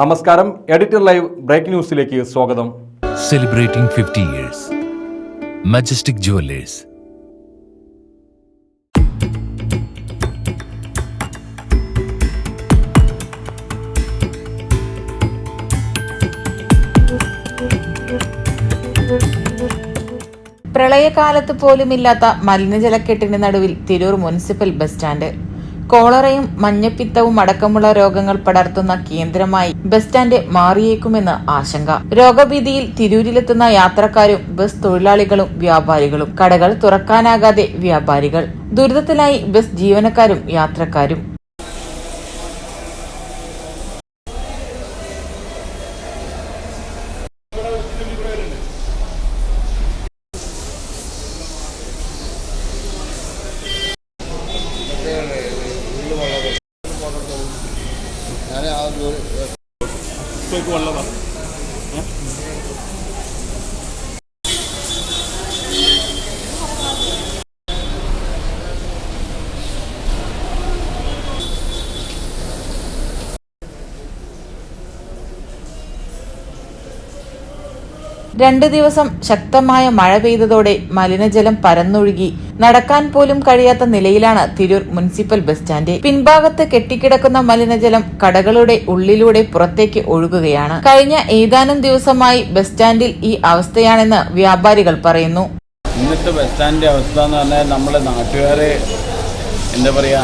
നമസ്കാരം. Editor live break ന്യൂസിലേക്ക് സ്വാഗതം. Celebrating fifty years majestic jewellers പ്രളയകാലത്ത് പോലുമില്ലാത്ത മലിനജലക്കെട്ടിന് നടുവിൽ തിരൂർ മുനിസിപ്പൽ ബസ് സ്റ്റാൻഡ്. കോളറയും മഞ്ഞപ്പിത്തവും അടക്കമുള്ള രോഗങ്ങൾ പടർത്തുന്ന കേന്ദ്രമായി ബസ് സ്റ്റാൻഡ് മാറിയേക്കുമെന്ന് ആശങ്ക. രോഗഭീതിയിൽ തിരൂരിലെത്തുന്ന യാത്രക്കാരും ബസ് തൊഴിലാളികളും വ്യാപാരികളും കടകൾ തുറക്കാനാകാതെ വ്യാപാരികൾ. ദുരിതത്തിലായി ബസ് ജീവനക്കാരും യാത്രക്കാരും. 最多了吧？രണ്ടു ദിവസം ശക്തമായ മഴ പെയ്തതോടെ മലിനജലം പരന്നൊഴുകി. നടക്കാൻ പോലും കഴിയാത്ത നിലയിലാണ് തിരൂർ മുനിസിപ്പൽ ബസ് സ്റ്റാൻഡ്. പിൻഭാഗത്ത് കെട്ടിക്കിടക്കുന്ന മലിനജലം കടകളുടെ ഉള്ളിലൂടെ പുറത്തേക്ക് ഒഴുകുകയാണ്. കഴിഞ്ഞ ഏതാനും ദിവസമായി ബസ് സ്റ്റാൻഡിൽ ഈ അവസ്ഥയാണെന്ന് വ്യാപാരികൾ പറയുന്നു. ഇന്നത്തെ ബസ് സ്റ്റാൻഡിന്റെ അവസ്ഥ എന്ന് പറഞ്ഞാൽ നമ്മളെ നാട്ടുകാരെ എന്താ പറയാ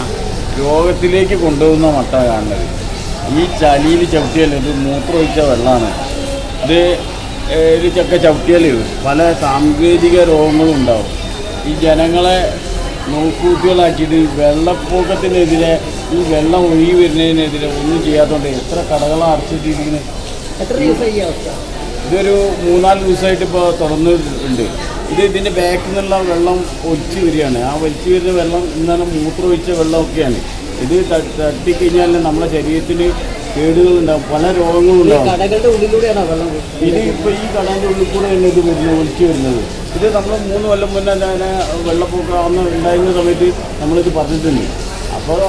രോഗത്തിലേക്ക് കൊണ്ടുപോകുന്ന മട്ടാണ്. കാണുന്നത് ഈ ചളിയിൽ ചവിട്ടിയാൽ ഇത് മൂത്രമൊഴിച്ച വെള്ളമാണ്. ഇത് ചക്ക ചവിട്ടിയാൽ പല സാങ്കേതിക രോഗങ്ങളും ഉണ്ടാവും. ഈ ജനങ്ങളെ നോക്കൂട്ടികളാക്കിയിട്ട് വെള്ളപ്പൊക്കത്തിനെതിരെ ഈ വെള്ളം ഒഴുകി വരുന്നതിനെതിരെ ഒന്നും ചെയ്യാത്തതുകൊണ്ട് എത്ര കടകളാണ് അടച്ചിട്ടിരിക്കുന്നത് ഇതൊരു മൂന്നാൽ ദിവസമായിട്ട് ഇപ്പോൾ തുറന്നിട്ടുണ്ട് ഇത് ഇതിന്റെ ബാക്കിൽ നിന്നുള്ള വെള്ളം ഒലിച്ച് വരികയാണ്. ആ ഒലിച്ച് വരുന്ന വെള്ളം ഇന്നലെ മൂത്രമൊഴിച്ച വെള്ളമൊക്കെയാണ്. ഇത് തട്ടിക്കഴിഞ്ഞാൽ നമ്മുടെ ശരീരത്തിന് കേടുകളുണ്ടാവും. പല രോഗങ്ങളും ഉണ്ടാവും? ഇത് ഇപ്പൊ ഈ കടയുടെ ഉള്ളിൽ കൂടെ തന്നെ ഇത് വരുന്നത് ഒലിച്ചു വരുന്നത്. ഇത് നമ്മൾ മൂന്ന് കൊല്ലം മുന്നേ തന്നെ വെള്ളപ്പൊക്കം അന്ന് ഉണ്ടായിരുന്ന സമയത്ത് നമ്മളിത് പറഞ്ഞിട്ടുണ്ട്. അപ്പോൾ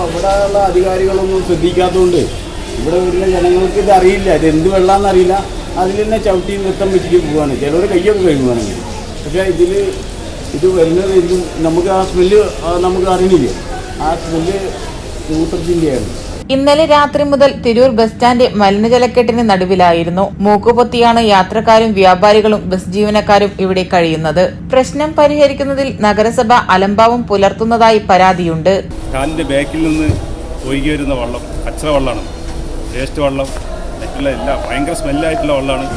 ഉള്ള അധികാരികളൊന്നും ശ്രദ്ധിക്കാത്തതുകൊണ്ട് ഇവിടെ വരുന്ന ജനങ്ങൾക്ക് ഇത് അറിയില്ല. ഇത് എന്ത് വെള്ളമാണെന്ന് അറിയില്ല. അതിൽ തന്നെ ചവിട്ടി നൃത്തം വെച്ചിട്ട് പോവുകയാണ് ചിലവർ കയ്യൊക്കെ കഴുകുകയാണെങ്കിൽ പക്ഷേ ഇതിൽ ഇത് വരുന്നത് ഇത് നമുക്ക് ആ സ്മെല്ല് നമുക്ക് അറിയില്ല ആ സ്മെല്ല് മൂത്രത്തിന്റെയാണ് ഇന്നലെ രാത്രി മുതൽ തിരൂർ ബസ് സ്റ്റാൻഡ് മലിനജലക്കെട്ടിന് നടുവിലായിരുന്നു. മൂക്കുപൊത്തിയാണ് യാത്രക്കാരും വ്യാപാരികളും ബസ് ജീവനക്കാരും ഇവിടെ കഴിയുന്നത്. പ്രശ്നം പരിഹരിക്കുന്നതിൽ നഗരസഭ അലംഭാവം പുലർത്തുന്നതായി പരാതിയുണ്ട്. ബാക്കിൽ നിന്ന് ഒഴുകി വരുന്ന വെള്ളം കച്ചറ വെള്ളമാണ് വേസ്റ്റ് വെള്ളം മറ്റുള്ള ഭയങ്കര സ്മെല്ലായിട്ടുള്ള വെള്ളമാണ്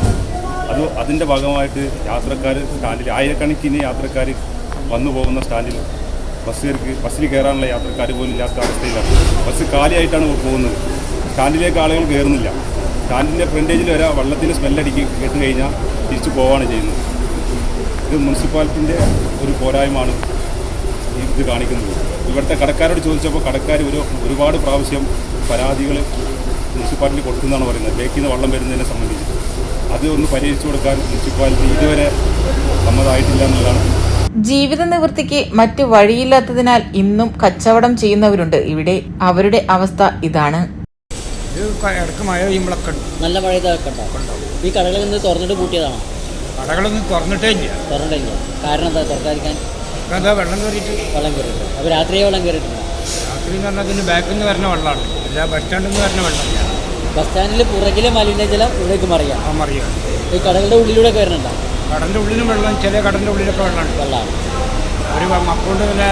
അത് അതിന്റെ ഭാഗമായിട്ട് യാത്രക്കാർ സ്റ്റാൻഡിൽ ആയിരക്കണക്കിന് യാത്രക്കാർ വന്നു പോകുന്ന സ്റ്റാൻഡിൽ ബസ്സുകാർക്ക് ബസ്സിൽ കയറാനുള്ള യാത്രക്കാർ പോലും ഇല്ലാത്ത അവസ്ഥയിലാണ്. ബസ് കാലിയായിട്ടാണ് പോകുന്നത്. സ്റ്റാൻഡിലേക്ക് ആളുകൾ കയറുന്നില്ല. സ്റ്റാൻഡിന്റെ ഫ്രണ്ടേജിൽ വരെ വെള്ളത്തിന് സ്മെല്ലടിക്ക് കേട്ട് കഴിഞ്ഞാൽ തിരിച്ചു പോവുകയാണ് ചെയ്യുന്നത്. ഇത് മുനിസിപ്പാലിറ്റിന്റെ ഒരു പോരായ്മയാണ് ഇത് കാണിക്കുന്നത്. ഇവിടുത്തെ കടക്കാരോട് ചോദിച്ചപ്പോൾ കടക്കാർ ഒരു ഒരുപാട് പ്രാവശ്യം പരാതികൾ മുനിസിപ്പാലിറ്റി കൊടുക്കുന്നതാണ് പറയുന്നത്. ബേക്കിൽ നിന്ന് വെള്ളം വരുന്നതിനെ സംബന്ധിച്ച്. അത് ഒന്ന് പരിഹരിച്ചു കൊടുക്കാൻ മുനിസിപ്പാലിറ്റി ഇതുവരെ സമ്മതമായിട്ടില്ല എന്നുള്ളതാണ് ജീവിത നിവൃത്തിക്ക് മറ്റു വഴിയില്ലാത്തതിനാൽ ഇന്നും കച്ചവടം ചെയ്യുന്നവരുണ്ട്. ഇവിടെ അവരുടെ അവസ്ഥ ഇതാണ്. മഴ പെയ്യുമ്പോഴൊക്കെ നല്ല മഴ ഇതൊക്കെ ഉണ്ടാവും. ഈ കടകളിൽ നിന്ന് തുറന്നിട്ട് പൂട്ടിയതാണോ? കടകളൊന്നും തുറന്നിട്ടേ ഇല്ല. തുറന്നിട്ടില്ല. കാരണം എന്താ തുറക്കാതിരിക്കാൻ? എന്താ വെള്ളം കയറിയിട്ട്. വെള്ളം കയറിയിട്ട്. അപ്പോൾ രാത്രിയെ വെള്ളം കയറിയിട്ടുണ്ട്? രാത്രി എന്ന് പറഞ്ഞാൽ അതിന് ബാക്കിൽ നിന്ന് വരുന്ന വെള്ളമാണ്. അല്ല ബസ് സ്റ്റാൻഡിൽ നിന്ന് വരുന്ന വെള്ളമില്ല ബസ് സ്റ്റാൻഡിൽ പുറകിലെ മലിനജലം ഇവിടേക്ക് മറിയാം. ആ മറിയാം. ഈ കടകളുടെ ഉള്ളിലൂടെ കയറുന്നുണ്ടോ കടന്റെ ഉള്ളിലും വെള്ളം ചില കടലിന്റെ ഉള്ളിലൊക്കെ വെള്ളമുണ്ട് വെള്ളം അവർ മക്കൊണ്ട് തന്നെ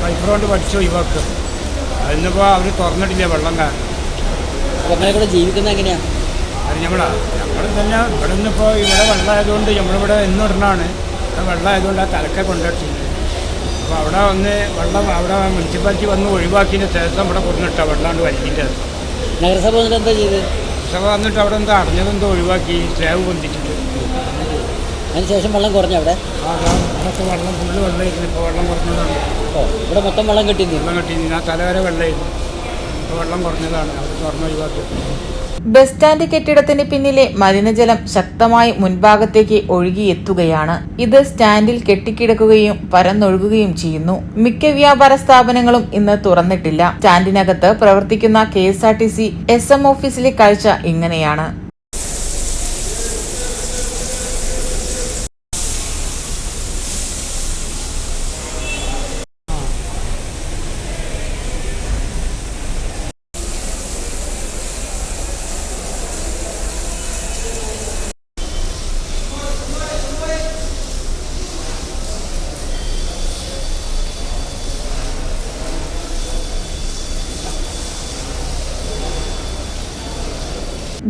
പൈപ്പ് കൊണ്ട് പഠിച്ചു ഒഴിവാക്കുക. അതിന്നിപ്പോൾ അവർ തുറന്നിട്ടില്ല വെള്ളം കാരണം. കൂടെ ജീവിക്കുന്നത് എങ്ങനെയാണ് അത് നമ്മളാ ഞങ്ങൾ തന്നെ ഇവിടെ നിന്നിപ്പോൾ ഇവിടെ വെള്ളമായതുകൊണ്ട് നമ്മളിവിടെ എന്നും ഇടണാണ്. ഇവിടെ വെള്ളമായതുകൊണ്ട് ആ തലക്കെ കൊണ്ടിട്ടുണ്ട് അപ്പോൾ അവിടെ വന്ന് വെള്ളം അവിടെ മുനിസിപ്പാലിറ്റി വന്ന് ഒഴിവാക്കിയതിന് ശേഷം ഇവിടെ കൊടുന്നിട്ടാ വെള്ളമാണ് വലിക്കിന്റെ നഗരസഭ വന്നിട്ട് എന്താ ചെയ്ത് നഗരസഭ വന്നിട്ട് അവിടെ എന്താ അറിഞ്ഞതെന്തോ ഒഴിവാക്കി സ്ലാബ് പൊന്തിച്ചിട്ട്. അതിന് ശേഷം വെള്ളം കുറഞ്ഞു അവിടെ? വെള്ളം ഫുള്ള് വെള്ളമായിരുന്നു. ഇപ്പോൾ വെള്ളം കുറഞ്ഞതാണ്. ഓ ഇവിടെ മൊത്തം വെള്ളം കിട്ടി വെള്ളം കിട്ടിയിരുന്നു ആ തല വരെ വെള്ളമായിരുന്നു. ഇപ്പോൾ വെള്ളം കുറഞ്ഞതാണ്. അവർ തുറന്ന് ഒഴിവാക്കി. ബസ് സ്റ്റാൻഡ് കെട്ടിടത്തിന് പിന്നിലെ മലിനജലം ശക്തമായി മുൻഭാഗത്തേക്ക് ഒഴുകിയെത്തുകയാണ് ഇത് സ്റ്റാൻഡിൽ കെട്ടിക്കിടക്കുകയും പരന്നൊഴുകുകയും ചെയ്യുന്നു. മിക്ക വ്യാപാര സ്ഥാപനങ്ങളും ഇന്ന് തുറന്നിട്ടില്ല. സ്റ്റാൻഡിനകത്ത് പ്രവർത്തിക്കുന്ന K S R T C S M ഓഫീസിലെ കാഴ്ച ഇങ്ങനെയാണ്.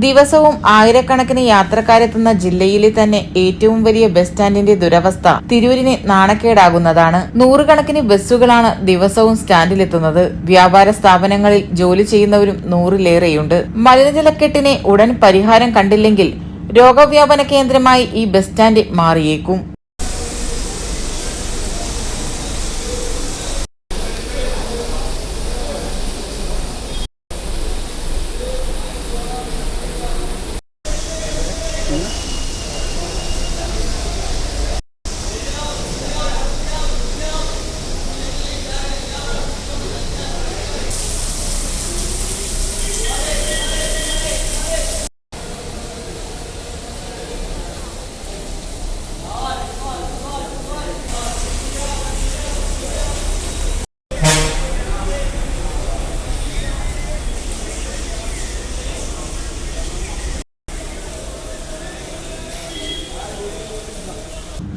ദിവസവും ആയിരക്കണക്കിന് യാത്രക്കാരെത്തുന്ന ജില്ലയിലെ തന്നെ ഏറ്റവും വലിയ ബസ് സ്റ്റാൻഡിന്റെ ദുരവസ്ഥ തിരൂരിന് നാണക്കേടാകുന്നതാണ്. നൂറുകണക്കിന് ബസ്സുകളാണ് ദിവസവും സ്റ്റാൻഡിലെത്തുന്നത്. വ്യാപാര സ്ഥാപനങ്ങളിൽ ജോലി ചെയ്യുന്നവരും നൂറിലേറെയുണ്ട്. മലിനജലക്കെട്ടിനെ ഉടൻ പരിഹാരം കണ്ടില്ലെങ്കിൽ രോഗവ്യാപന കേന്ദ്രമായി ഈ ബസ് സ്റ്റാൻഡ് മാറിയേക്കും.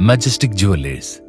majestic jewellers